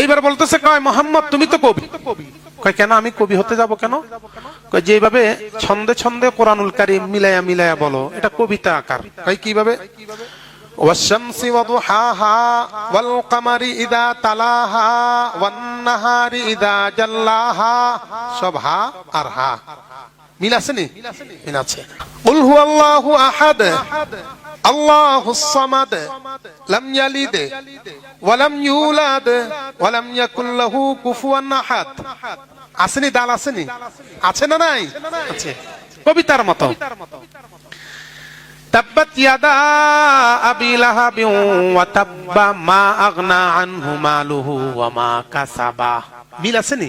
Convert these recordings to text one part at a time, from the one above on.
এইবার বলতেছে কয় মোহাম্মদ তুমি তো কবি কয় কেন আমি কবি হতে যাব কেন কয় যেভাবে ছন্দে ছন্দে কোরআনুল কারিম মিলায়া মিলায়া বলো এটা কবিতা আকার কয় কিভাবে والشمس وضحاها والقمر إذا تلاها والنهار إذا جلاها সব হা আর হা মিল আছে নি মিল আছে قل هو الله أحد الله الصمد لم يلد ولم يولد ولم يكن له كفوا أحد আসেনি দাল আসেনি আছে না নাই আছে কবিতার মতো تبت يدا أبي لهب وتب ما أغنى عنه ماله وما كسب মিল আছে নি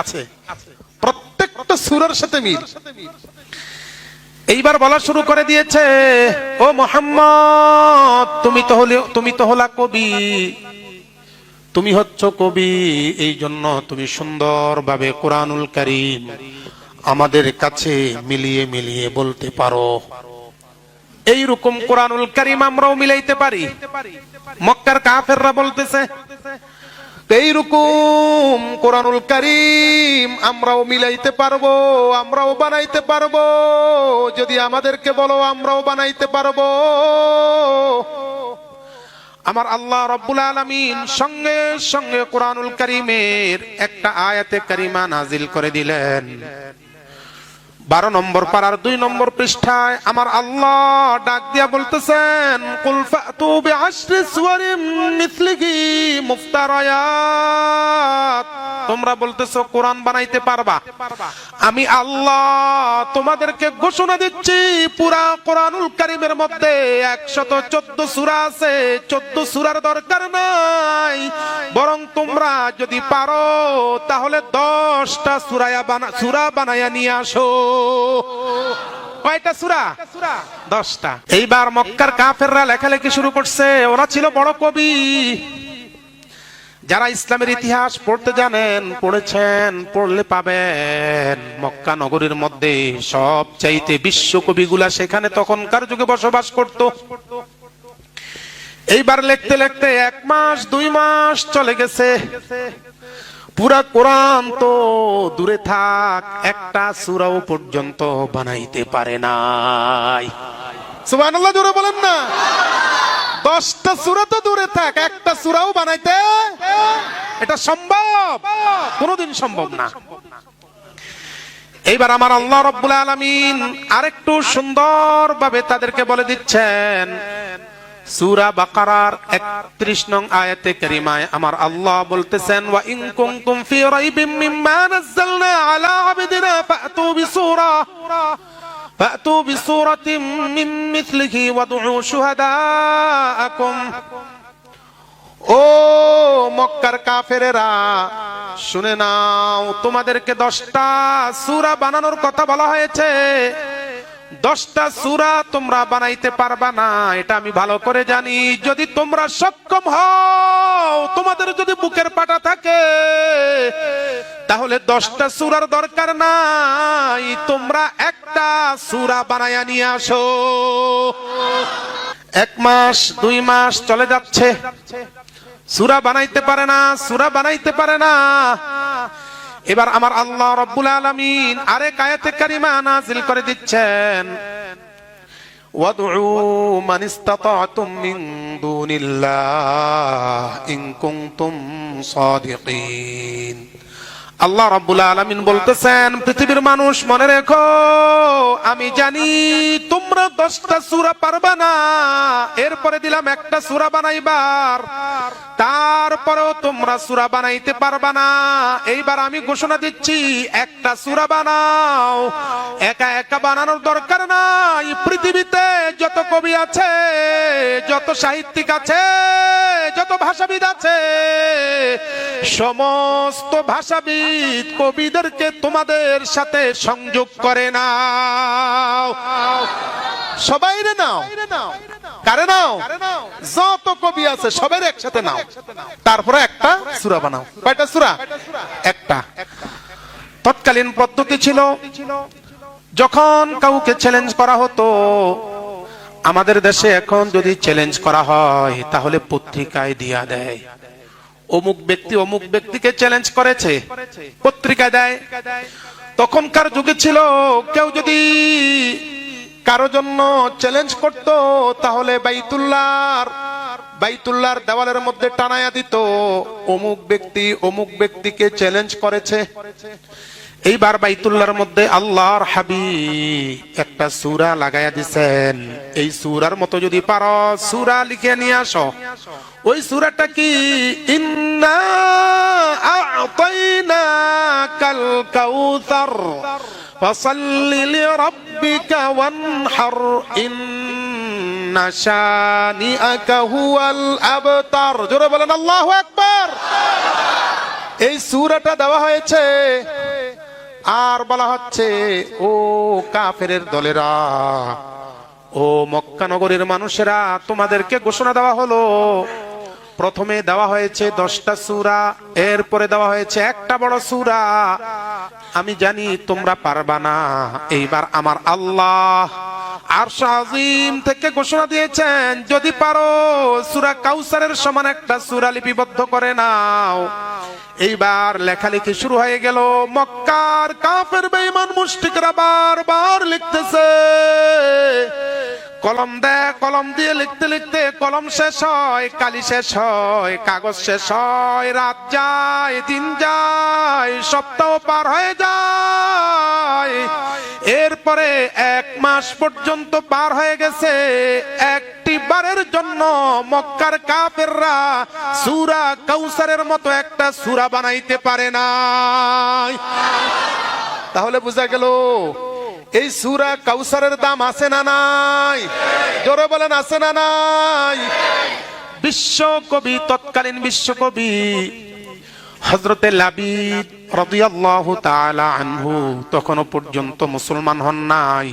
আছে প্রত্যেকটা সুরের সাথে মিল এইবার বলা শুরু করে দিয়েছে, ও মোহাম্মদ, তুমি তো হলে, তুমি তো হলা কবি। তুমি হচ্ছ কবি এই জন্য তুমি সুন্দরভাবে কোরআনুল কারীম আমাদের কাছে মিলিয়ে মিলিয়ে বলতে পারো। এই রকম কোরআনুল কারীম আমরাও মিলাইতে পারি। মক্কার কাফেররা বলতেছে এইরকম কোরআনুল করিম আমরাও মিলাইতে পারব, আমরাও বানাইতে পারব। যদি আমাদেরকে বলো, আমরাও বানাইতে পারব। আমার আল্লাহ রব্বুল আলমিন সঙ্গে সঙ্গে কোরআনুল করিমের একটা আয়াতে করিমা নাজিল করে দিলেন। বারো নম্বর পাড়ার দুই নম্বর পৃষ্ঠায় আমার আল্লাহ ডাক দিয়া বলতেছেন তোমরা বলতেছো, কোরআন বানাইতে পারবা? আমি আল্লাহ তোমাদেরকে ঘোষণা দিচ্ছি, পুরা কোরআনুল কারীমের মধ্যে 114 সূরা আছে 14 সূরার দরকার নাই। বরং তোমরা যদি পারো, তাহলে 10টা সূরা বানা, সূরা বানায়া নিয়ে আসো। কয়টা সুরা? দশটা। এইবার মক্কার কাফেররা লেখালেখি শুরু করছে। ওরা ছিল বড় কবি। যারা ইসলামের ইতিহাস পড়তে জানেন পড়েছেন পড়লে পাবেন। মক্কা নগরীর মধ্যে সব চাইতে বিশ্ব কবিগুলা সেখানে তখনকার যুগে বসবাস করত? এইবার লিখতে লিখতে এক মাস দুই মাস চলে গেছে। পুরা কোরআন তো দূরে থাক, একটা সুরাও পর্যন্ত বানাইতে পারে নাই। সুবহানাল্লাহ, জোরে বলেন না। দশটা সুরা তো দূরে থাক, একটা সুরাও বানাইতে এটা সম্ভব? কোনোদিন সম্ভব না। এইবার আমার আল্লাহ রব্বুল আলামিন আরেকটু সুন্দরভাবে তাদেরকে বলে দিচ্ছেন সূরা বাকারার 31 নং আয়াতে কারিমায় আমার আল্লাহ বলতেছেন, ওয়া ইন কুনতুম ফি রাইবিম মিম্মা নাযালনা আলা আবদিনা ফাতু বিসূরা বিসূরাতিন মিন মিথলিহি ওয়াদউ শুহাদাআকুম। ও মক্কার কাফেরেরা, শুনে নাও, তোমাদেরকে দশটা সূরা বানানোর কথা বলা হয়েছে। দশটা সুরা তোমরা বানাইতে পারবা না, এটা আমি ভালো করে জানি। যদি তোমরা সক্ষম হও, তোমাদের যদি বুকের পাটা থাকে, তাহলে দশটা সুরার দরকার নাই। তোমরা একটা সুরা বানাইয়া নিয়ে আসো। এক মাস, দুই মাস চলে যাচ্ছে। সুরা বানাইতে পারে না, সুরা বানাইতে পারে না। এবার আমার আল্লাহ রব্বুল আলামিন আরেক আয়াতে কারিমা নাজিল করে দিচ্ছেন وادعوا من استطعتم من دون الله إن كنتم صادقين আল্লাহ রাব্বুল আলামিন বলতেছেন, পৃথিবীর মানুষ মনে রেখো, আমি জানি তোমরা দশটা সূরা পারবা না। এরপরে দিলাম একটা সূরা বানাইবার। তারপরেও তোমরা সূরা বানাইতে পারবা না। এইবার আমি ঘোষণা দিচ্ছি, একটা সূরা বানাও। একা একা বানানোর দরকার নাই। পৃথিবীতে যত কবি আছে, যত সাহিত্যিক আছে যত ভাষাবিদ আছে, সমস্ত ভাষাবিদ কবিদেরকে তোমাদের সাথে সংযোগ করে না সবাই রে নাও। কারে নাও? যত কবি আছে, সবাই একসাথে নাও। তারপরে একটা সুরা বানাও। কয়টা সুরা? একটা। তৎকালীন পদ্ধতি ছিল, যখন কাউকে চ্যালেঞ্জ করা হতো আমাদের দেশে এখন যদি চ্যালেঞ্জ করা হয়, তাহলে পত্রিকায় দিয়া দেয়। অমুক ব্যক্তি অমুক ব্যক্তিকে চ্যালেঞ্জ করেছে, পত্রিকা দেয়। তখনকার যুগে ছিল, কেউ যদি কারও জন্য চ্যালেঞ্জ করত, তাহলে বাইতুল্লাহর বাইতুল্লাহর দেওয়ালের মধ্যে টানায়া দিত, অমুক ব্যক্তি অমুক ব্যক্তিকে চ্যালেঞ্জ করেছে। এইবার বাইতুল্লার মধ্যে আল্লাহর হাবি একটা সূরা লাগায়া দিছেন। এই সুরার মতো যদি পারো, সুরা লিখে নিয়ে আসো। ওই সূরাটা কি? ইন্না আ'তাইনাকাল কাউসার, ফাসাল্লি লিরাব্বিকা ওয়ানহার, ইন্না শানিআকা হুয়াল আবতার। জোরে বলেন, আল্লাহু আকবার। এই সূরাটা দেওয়া হয়েছে আর বলা হচ্ছে, ও কাফের দলেরা, ও মক্কা নগরীর মানুষেরা, তোমাদেরকে ঘোষণা দেওয়া হলো। প্রথমে দেওয়া হয়েছে দশটা সুরা, এরপরে দেওয়া হয়েছে একটা বড় সুরা। আমি জানি তোমরা পারবা না, এইবার আমার আল্লাহ আর আজিম থেকে ঘোষণা দিয়েছেন, যদি পারো, সুরা কাউসারের সমান একটা সুরা লিপিবদ্ধ করে নাও। এইবার লেখালেখি শুরু হয়ে গেল। মক্কার কাফের বেঈমান মুশরিকরা বারবার লিখতেছে কলম দেয় কলম দিয়ে লিখতে লিখতে কলম শেষ হয়, কালি শেষ হয়, কাগজ শেষ হয়, রাত যায়, দিন যায়, সপ্তাহ পার হয়ে যায়। এরপরে এক মাস পর্যন্ত পার হয়ে গেছে। একটি বারের জন্য মক্কার কাফেররা সুরা কাউসারের মতো একটা সুরা বানাইতে পারে না তাহলে বোঝা গেল এই সুরা কাউসারের দাম আছে না নাই? জোরে বলেন, আছে না নাই? বিশ্বকবি তৎকালীন বিশ্বকবি হজরতে লাবিদ রাদিয়াল্লাহু তাআলা আনহু তখনও পর্যন্ত মুসলমান হন নাই।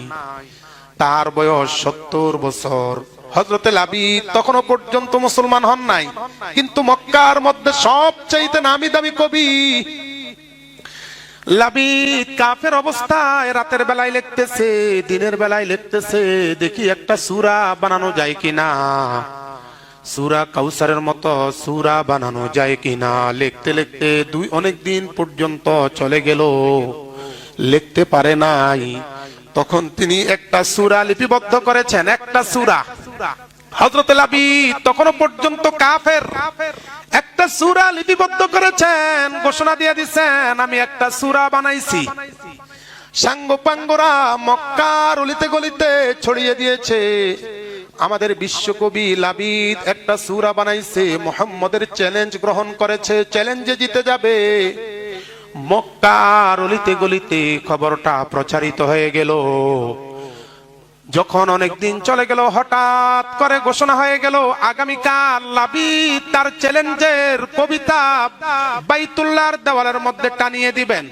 তার বয়স সত্তর বছর। হজরতে লাবিদ তখনও পর্যন্ত মুসলমান হন নাই। কিন্তু মক্কার মধ্যে সবচাইতে নামি দামি কবি লাবিদ কাফের অবস্থায় রাতের বেলায় লিখতেছে, দিনের বেলায় লিখতেছে, দেখি একটা সুরা বানানো যায় কিনা। সুরা কাউসারের মতো সুরা বানানো যায় কিনা। লিখতে লিখতে দুই অনেক দিন পর্যন্ত চলে গেল। লিখতে পারে নাই। তখন তিনি একটা সুরা লিপিবদ্ধ করেছেন, একটা সুরা। লাবি তখনও পর্যন্ত কাফের। একটা সুরা লিপিবদ্ধ করেছেন, ঘোষণা আমি একটা সুরা বানাইছি। মক্কার অলিতে গলিতে ছড়িয়ে দিয়েছে। আমাদের বিশ্বকবি লাবিদ একটা সুরা বানাইছে, মোহাম্মদের চ্যালেঞ্জ গ্রহণ করেছে, চ্যালেঞ্জে জিতে যাবে। মক্কার অলিতে গলিতে খবরটা প্রচারিত হয়ে গেল। যখন অনেক দিন চলে গেল, হঠাৎ করে ঘোষণা হয়ে গেল, আগামীকাল লাবিদ তার চ্যালেঞ্জের কবিতা বাইতুল্লাহর দেওয়ালের মধ্যে টানিয়ে দিবেন।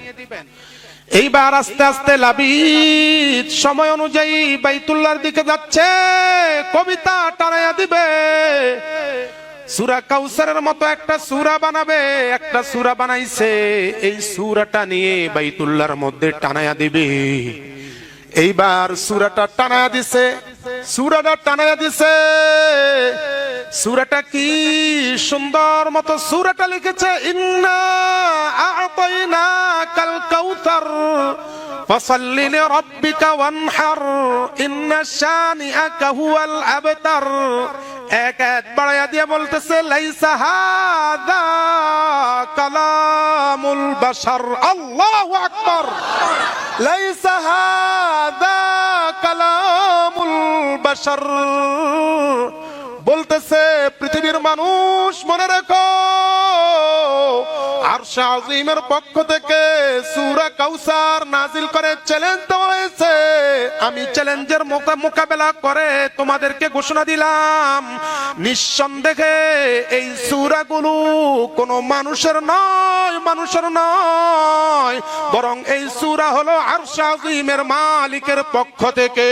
এইবার আস্তে আস্তে লাবিদ সময় অনুযায়ী বাইতুল্লার দিকে যাচ্ছে, কবিতা টানাইয়া দিবে। সুরা কাউসারের মতো একটা সুরা বানাবে, একটা সুরা বানাইছে, এই সুরাটা নিয়ে বাইতুল্লাহর মধ্যে টানায়া দিবে। এইবার সুরাটা টানা দিছে। সুরাটা টানা দিছে। সুরাটা কি সুন্দর মতো সুরাটা লিখেছে, ইন্না আ'তাইনা কাল কাউসার ফাসাল্লি লিরাব্বিকা ওয়ানহার, ইন্না শানিআকা হুয়াল আবতার এক এক বাড়াইয়া দিয়ে বলতেছে, লাইসা হাদা কালামুল বাশার, আল্লাহু আকবার। লাইসা হাদা কালামুল বাশার, বলতেছে, পৃথিবীর আর আজিমের পক্ষ থেকে সুরা কাউসার নাজিল করে চ্যালেঞ্জ দেওয়া হয়েছে। আমি চ্যালেঞ্জের মোকা- মোকাবেলা করে তোমাদেরকে ঘোষণা দিলাম। নিঃসন্দেহে এই সুরাগুলো কোনো মানুষের নয় মানুষের নয়। বরং এই সুরা হলো আর আজিমের মালিকের পক্ষ থেকে।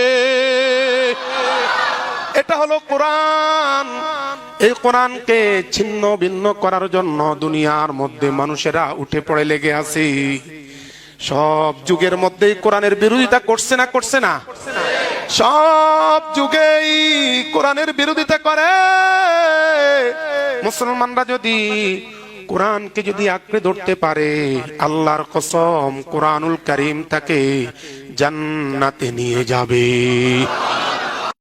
এটা হলো কোরআন। এই কোরআনকে ছিন্ন ভিন্ন করার জন্য দুনিয়ার মধ্যে মানুষেরা উঠে পড়ে লেগে আছে। সব যুগের মধ্যেই কোরআনের বিরোধিতা করছে না করছে না? সব যুগেই কোরআনের বিরোধিতা করে। মুসলমানরা যদি কোরআনকে যদি আঁকড়ে ধরতে পারে, আল্লাহর কসম কোরআনুল করিম তাকে জান্নাতে নিয়ে যাবে।